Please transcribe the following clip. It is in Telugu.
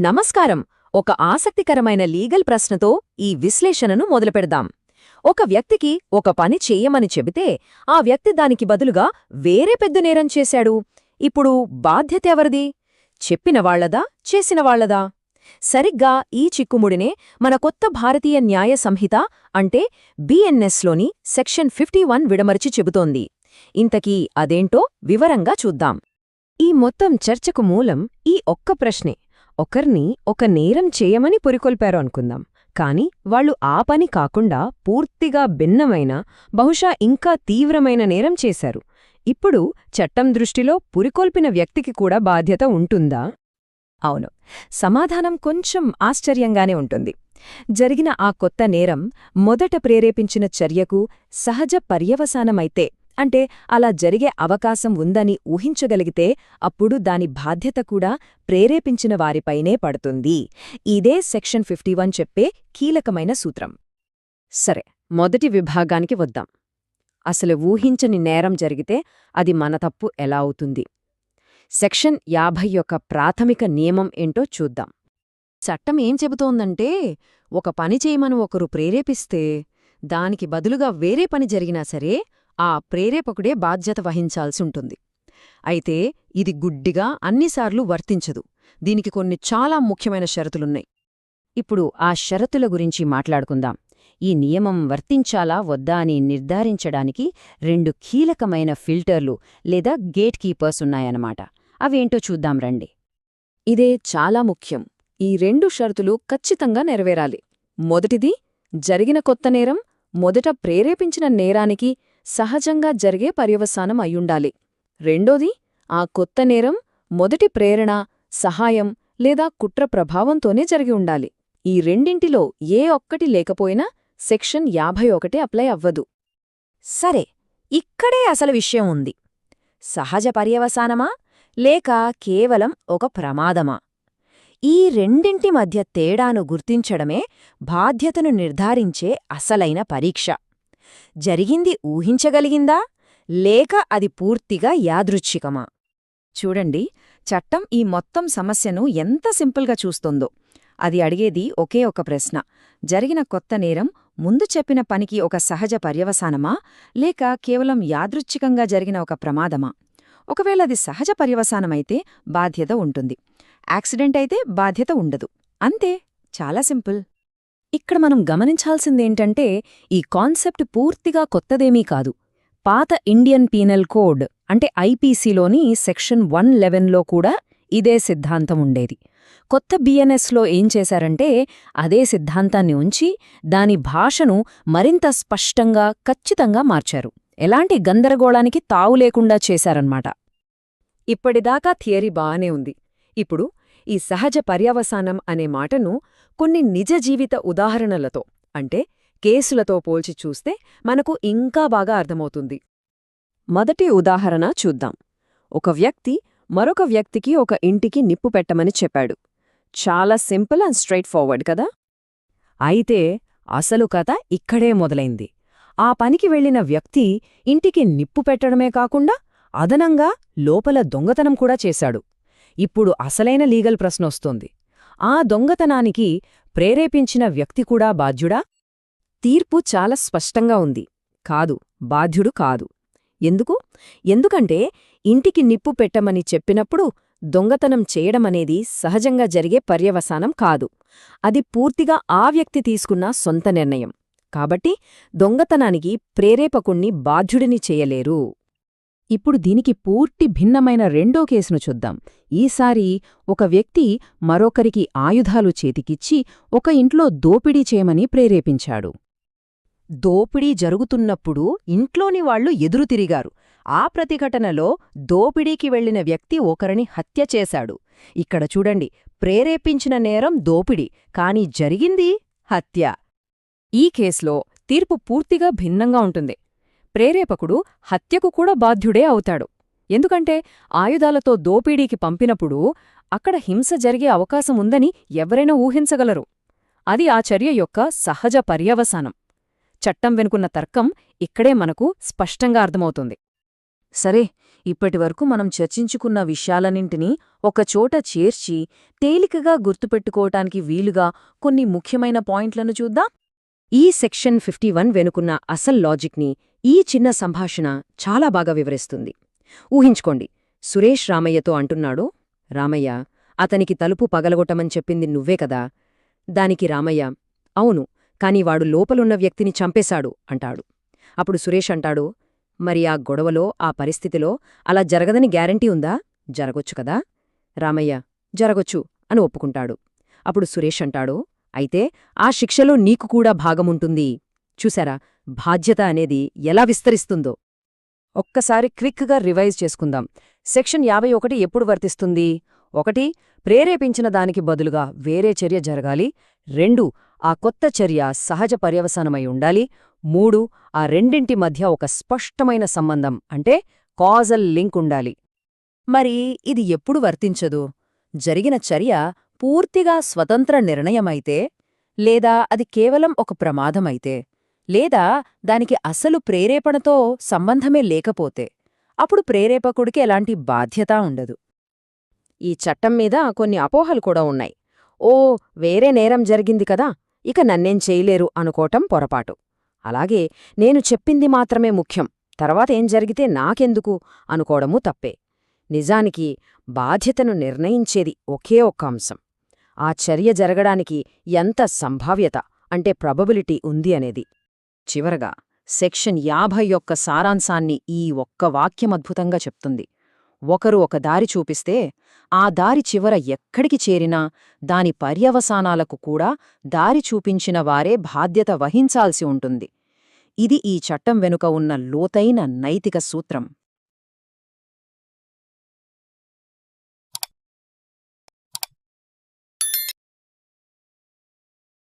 నమస్కారం. ఒక ఆసక్తికరమైన లీగల్ ప్రశ్నతో ఈ విశ్లేషణను మొదలుపెడదాం. ఒక వ్యక్తికి ఒక పని చేయమని చెబితే ఆ వ్యక్తి దానికి బదులుగా వేరే పెద్ద నేరం చేశాడు. ఇప్పుడు బాధ్యత ఎవరిది? చెప్పిన చేసినవాళ్ళదా చేసిన సరిగ్గా ఈ చిక్కుముడినే మన కొత్త భారతీయ న్యాయ సంహిత అంటే బిఎన్ఎస్లోని సెక్షన్ ఫిఫ్టీ వన్ విడమరిచి చెబుతోంది. ఇంతకీ అదేంటో వివరంగా చూద్దాం. ఈ మొత్తం చర్చకు మూలం ఈ ఒక్క ప్రశ్నే. ఒకర్ని ఒక నేరం చేయమని పురికొల్పారు అనుకుందాం. కాని వాళ్ళు ఆ పని కాకుండా పూర్తిగా భిన్నమైన బహుశా ఇంకా తీవ్రమైన నేరం చేశారు. ఇప్పుడు చట్టం దృష్టిలో పురికొల్పిన వ్యక్తికి కూడా బాధ్యత ఉంటుందా? అవును. సమాధానం కొంచెం ఆశ్చర్యంగానే ఉంటుంది. జరిగిన ఆ కొత్త నేరం మొదట ప్రేరేపించిన చర్యకు సహజ పర్యవసానమైతే అంటే అలా జరిగే అవకాశం ఉందని ఊహించగలిగితే అప్పుడు దాని బాధ్యత కూడా ప్రేరేపించిన వారిపైనే పడుతుంది. ఇదే సెక్షన్ ఫిఫ్టీ చెప్పే కీలకమైన సూత్రం. సరే మొదటి విభాగానికి వద్దాం. అసలు ఊహించని నేరం జరిగితే అది మన తప్పు ఎలా అవుతుంది? సెక్షన్ యాభై యొక్క ప్రాథమిక నియమం ఏంటో చూద్దాం. చట్టం ఏం చెబుతోందంటే ఒక పని చేయమని ఒకరు ప్రేరేపిస్తే దానికి బదులుగా వేరే పని జరిగినా సరే ఆ ప్రేరేపకుడే బాధ్యత వహించాల్సుంటుంది. అయితే ఇది గుడ్డిగా అన్నిసార్లు వర్తించదు. దీనికి కొన్ని చాలా ముఖ్యమైన షరతులున్నాయి. ఇప్పుడు ఆ షరతుల గురించి మాట్లాడుకుందాం. ఈ నియమం వర్తించాలా వద్దా అని నిర్ధారించడానికి రెండు కీలకమైన ఫిల్టర్లు లేదా గేట్ కీపర్స్ ఉన్నాయన్నమాట అవేంటో చూద్దాం రండి. ఇదే చాలా ముఖ్యం. ఈ రెండు షరతులు ఖచ్చితంగా నెరవేరాలి. మొదటిది జరిగిన కొత్త నేరం మొదట ప్రేరేపించిన నేరానికి సహజంగా జరిగే పర్యవసానం అయ్యుండాలి. రెండోది ఆ కొత్త నేరం మొదటి ప్రేరణ సహాయం లేదా కుట్ర ప్రభావంతోనే జరిగి ఉండాలి. ఈ రెండింటిలో ఏ ఒక్కటి లేకపోయినా సెక్షన్ యాభై ఒకటి అప్లై అవ్వదు. సరే ఇక్కడే అసలు విషయం ఉంది. సహజ పర్యవసానమా లేక కేవలం ఒక ప్రమాదమా? ఈ రెండింటి మధ్య తేడాను గుర్తించడమే బాధ్యతను నిర్ధారించే అసలైన పరీక్ష. జరిగింది ఊహించగలిగిందా? లేక అది పూర్తిగా యాదృచ్ఛికమా? చూడండి చట్టం ఈ మొత్తం సమస్యను ఎంత సింపుల్గా చూస్తోందో. అది అడిగేది ఒకే ఒక ప్రశ్న. జరిగిన కొత్త నేరం ముందు చెప్పిన పనికి ఒక సహజ పర్యవసానమా? లేక కేవలం యాదృచ్ఛికంగా జరిగిన ఒక ప్రమాదమా? ఒకవేళ అది సహజ పర్యవసానమైతే బాధ్యత ఉంటుంది. యాక్సిడెంట్ అయితే బాధ్యత ఉండదు. అంతే. చాలా సింపుల్. ఇక్కడ మనం గమనించాల్సిందేంటంటే ఈ కాన్సెప్ట్ పూర్తిగా కొత్తదేమీ కాదు. పాత ఇండియన్ పీనల్ కోడ్ అంటే ఐపీసీలోని సెక్షన్ వన్ లెవెన్లో కూడా ఇదే సిద్ధాంతం ఉండేది. కొత్త బిఎన్ఎస్లో ఏం చేశారంటే అదే సిద్ధాంతాన్ని ఉంచి దాని భాషను మరింత స్పష్టంగా ఖచ్చితంగా మార్చారు. ఎలాంటి గందరగోళానికి తావు లేకుండా చేశారన్నమాట. ఇప్పటిదాకా థియరీ బానే ఉంది. ఇప్పుడు ఈ సహజ పర్యవసానం అనే మాటను కొన్ని నిజ జీవిత ఉదాహరణలతో అంటే కేసులతో పోల్చి చూస్తే మనకు ఇంకా బాగా అర్థమవుతుంది. మొదటి ఉదాహరణ చూద్దాం. ఒక వ్యక్తి మరొక వ్యక్తికి ఒక ఇంటికి నిప్పు పెట్టమని చెప్పాడు. చాలా సింపుల్ అండ్ స్ట్రైట్ ఫార్వర్డ్ కదా? అయితే అసలు కథ ఇక్కడే మొదలైంది. ఆ పనికి వెళ్ళిన వ్యక్తి ఇంటికి నిప్పు పెట్టడమే కాకుండా అదనంగా లోపల దొంగతనం కూడా చేశాడు. ఇప్పుడు అసలైన లీగల్ ప్రశ్నొస్తోంది ఆ దొంగతనానికి ప్రేరేపించిన వ్యక్తి కూడా బాధ్యుడా? తీర్పు చాలా స్పష్టంగా ఉంది. కాదు బాధ్యుడు కాదు. ఎందుకు? ఎందుకంటే ఇంటికి నిప్పు పెట్టమని చెప్పినప్పుడు దొంగతనం చేయడమనేది సహజంగా జరిగే పర్యవసానం కాదు. అది పూర్తిగా ఆ వ్యక్తి తీసుకున్న సొంత నిర్ణయం. కాబట్టి దొంగతనానికి ప్రేరేపకుణ్ణి బాధ్యుడిని చేయలేరు. ఇప్పుడు దీనికి పూర్తి భిన్నమైన రెండో కేసును చూద్దాం. ఈసారి ఒక వ్యక్తి మరొకరికి ఆయుధాలు చేతికిచ్చి ఒక ఇంట్లో దోపిడీ చేయమని ప్రేరేపించాడు. దోపిడీ జరుగుతున్నప్పుడు ఇంట్లోని వాళ్ళు ఎదురుతిరిగారు ఆ ప్రతిఘటనలో దోపిడీకి వెళ్ళిన వ్యక్తి ఒకరిని హత్య చేశాడు. ఇక్కడ చూడండి ప్రేరేపించిన నేరం దోపిడీ కాని జరిగింది హత్య. ఈ కేసులో తీర్పు పూర్తిగా భిన్నంగా ఉంటుంది. ప్రేరేపకుడు హత్యకు కూడా బాధ్యుడే అవుతాడు. ఎందుకంటే ఆయుధాలతో దోపిడీకి పంపినప్పుడు అక్కడ హింస జరిగే అవకాశం ఉందని ఎవరైనా ఊహించగలరు. అది ఆ చర్య యొక్క సహజ పర్యవసానం. చట్టం వెనుకున్న తర్కం ఇక్కడే మనకు స్పష్టంగా అర్థమవుతుంది. సరే ఇప్పటివరకు మనం చర్చించుకున్న విషయాలన్నింటినీ ఒకచోట చేర్చి తేలికగా గుర్తుపెట్టుకోవటానికి వీలుగా కొన్ని ముఖ్యమైన పాయింట్లను చూద్దాం. ఈ సెక్షన్ ఫిఫ్టీ వన్ వెనుకున్న అసల్ లాజిక్ని ఈ చిన్న సంభాషణ చాలా బాగా వివరిస్తుంది. ఊహించుకోండి. సురేష్ రామయ్యతో అంటున్నాడు రామయ్య అతనికి తలుపు పగలగొట్టమని చెప్పింది నువ్వే కదా? దానికి రామయ్య అవును కాని వాడు లోపలున్న వ్యక్తిని చంపేశాడు అంటాడు. అప్పుడు సురేష్ అంటాడు మరి ఆ గొడవలో ఆ పరిస్థితిలో అలా జరగదని గ్యారంటీ ఉందా? జరగొచ్చు కదా? రామయ్య జరగొచ్చు అని ఒప్పుకుంటాడు. అప్పుడు సురేష్ అంటాడు అయితే ఆ శిక్షలో నీకు కూడా భాగముంటుంది. చూసారా బాధ్యత అనేది ఎలా విస్తరిస్తుందో. ఒక్కసారి క్విక్గా రివైజ్ చేసుకుందాం. సెక్షన్ యాభై ఒకటి ఎప్పుడు వర్తిస్తుంది? ఒకటి ప్రేరేపించిన దానికి బదులుగా వేరే చర్య జరగాలి. రెండు ఆ కొత్త చర్య సహజ పర్యవసానమై ఉండాలి. మూడు ఆ రెండింటి మధ్య ఒక స్పష్టమైన సంబంధం అంటే కాజల్ లింక్ ఉండాలి. మరి ఇది ఎప్పుడు వర్తించదు? జరిగిన చర్య పూర్తిగా స్వతంత్ర నిర్ణయమైతే లేదా అది కేవలం ఒక ప్రమాదమైతే లేదా దానికి అసలు ప్రేరేపణతో సంబంధమే లేకపోతే అప్పుడు ప్రేరేపకుడికి ఎలాంటి బాధ్యత ఉండదు. ఈ చట్టం మీద కొన్ని అపోహలు కూడా ఉన్నాయి. ఓ వేరే నేరం జరిగింది కదా ఇక నన్నేం చేయలేరు అనుకోవటం పొరపాటు. అలాగే నేను చెప్పింది మాత్రమే ముఖ్యం తర్వాత ఏం జరిగితే నాకెందుకు అనుకోవడమూ తప్పే. నిజానికి బాధ్యతను నిర్ణయించేది ఒకే ఒక్క అంశం. ఆ చర్య జరగడానికి ఎంత సంభావ్యత అంటే ప్రబబిలిటీ ఉంది అనేది. చివరగా సెక్షన్ యాభై యొక్క సారాంశాన్ని ఈ ఒక్క వాక్యమద్భుతంగా చెప్తుంది. ఒకరు ఒక దారి చూపిస్తే ఆ దారి చివర ఎక్కడికి చేరినా దాని పర్యవసానాలకు కూడా దారి చూపించిన వారే బాధ్యత వహించాల్సి ఉంటుంది. ఇది ఈ చట్టం వెనుక ఉన్న లోతైన నైతిక సూత్రం.